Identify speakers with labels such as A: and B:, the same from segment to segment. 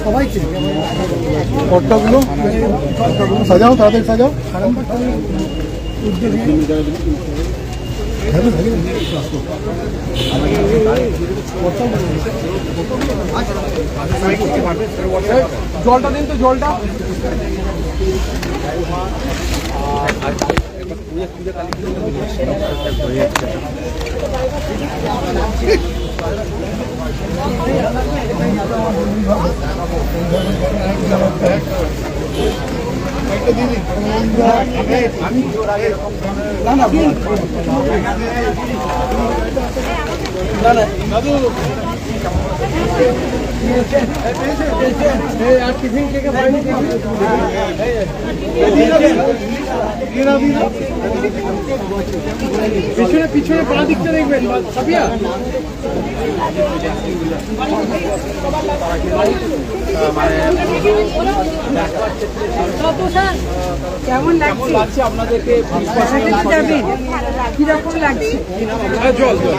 A: সবাইকে পট্টাগুলো পট্টাগুলো সাজাও তাদের সাজাও। উদ্যোগে। হ্যাঁ, হ্যাঁ, হ্যাঁ।
B: জলটা দিন তো জলটা। থেকে পাইনি পিছনে পিছনে পা দিকটা দেখবেন
C: কেমন লাগছে
B: আপনাদেরকে
C: কীরকম লাগছে
B: হ্যাঁ, জল জল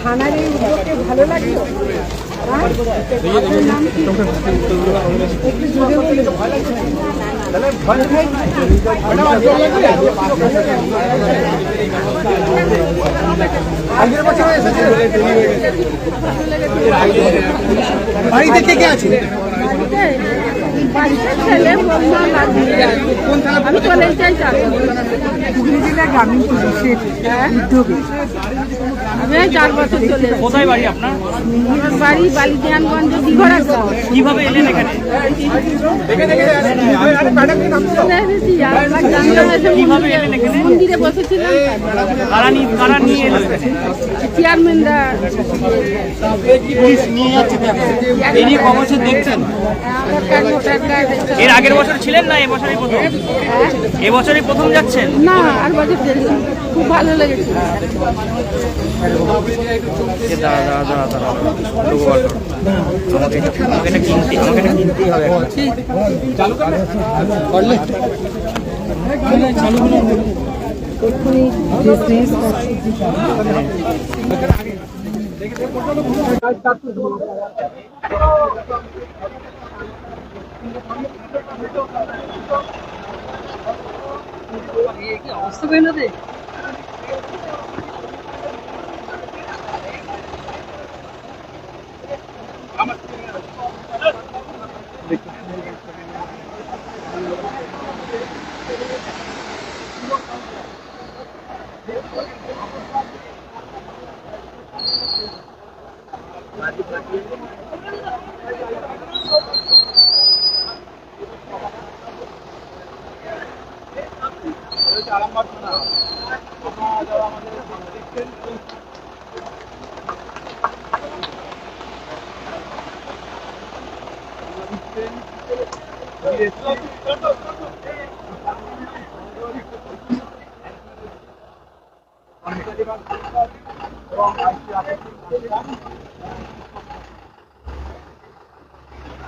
C: থানার এই উদ্যোগকে ভালো লাগল? আপনার নাম কি? একটু জোরে বলুন।
A: বাড়িতে কে কে আছে
C: বাড়িতে ছেলে বৌমা লাগবে আমি চলে যাই গ্রামীণ পুলিশের উদ্যোগে আমি চার বছর চলে
D: কোথায় বাড়ি আপনার?
C: আমার বাড়ি বালিদিয়ানগঞ্জ দিঘরা গ্রাম।
D: কীভাবে এলেন এখানে? এলেন?
C: মন্দিরে বসেছিলাম।
D: কারা নিয়ে কারা নিয়ে এলো এখানে
C: চেয়ারম্যানরা
D: বছর দেখছেন? এর আগের বছর ছিলেন না এবছরই প্রথম? এবছরই প্রথম যাচ্ছেন?
C: না আর বছর খুব ভালো লেগেছে।
D: আমাকে এটা কিনতে আমাকে এটা কিনতেই হবে। একটা। এখানে এখানে এখানে
B: অলরেডি অবস্থা করে হয়েছে।
D: স্যার ওইটা নিয়ে এইটা নিয়ে একটু বলে দিন স্যার কি বলবেন আজকে কি কি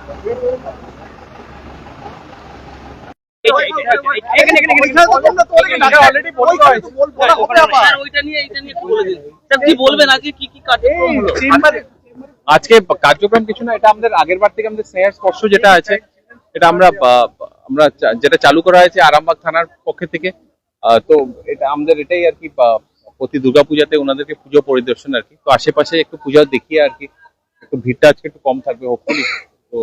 D: কার্যক্রম হলো
B: আজকে কার্যক্রম কিছু না এটা আমাদের আগের বার থেকে আমাদের স্নেহ স্পর্শ যেটা আছে এটা আমরা আমরা যেটা চালু করা হয়েছে আরামবাগ থানার পক্ষ থেকে আহ, তো এটা আমাদের এটাই আর কি প্রতি দুর্গাপূজাতে ওনাদেরকে পুজো পরিদর্শন আর কি। তো আশেপাশে একটু পূজা দেখিয়ে আর কি একটু ভিড়টা আজকে একটু কম থাকবে হোপফুলি তো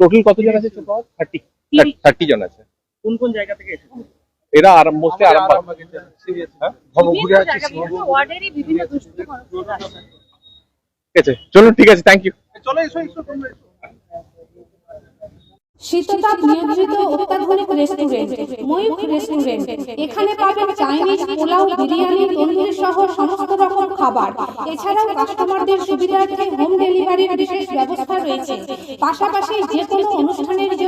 B: টোটাল কতজন আছে? থার্টি থার্টি জন আছে।
D: কোন কোন জায়গা থেকে এসেছেন
B: এরা আরাম মোস্টলি আরামবাগ। হ্যাঁ? ঠিক আছে চলুন ঠিক আছে থ্যাংক ইউ
E: শীততাপ নিয়ন্ত্রিত অত্যাধুনিক রেস্টুরেন্ট ময়ূখ রেস্টুরেন্ট এখানে পাবেন চাইনিজ পোলাও বিরিয়ানি তন্দুরি সহ সমস্ত রকম খাবার। এছাড়াও কাস্টমারদের সুবিধার্থে হোম ডেলিভারির বিশেষ ব্যবস্থা রয়েছে। পাশাপাশি যে কোনো অনুষ্ঠানের জন্য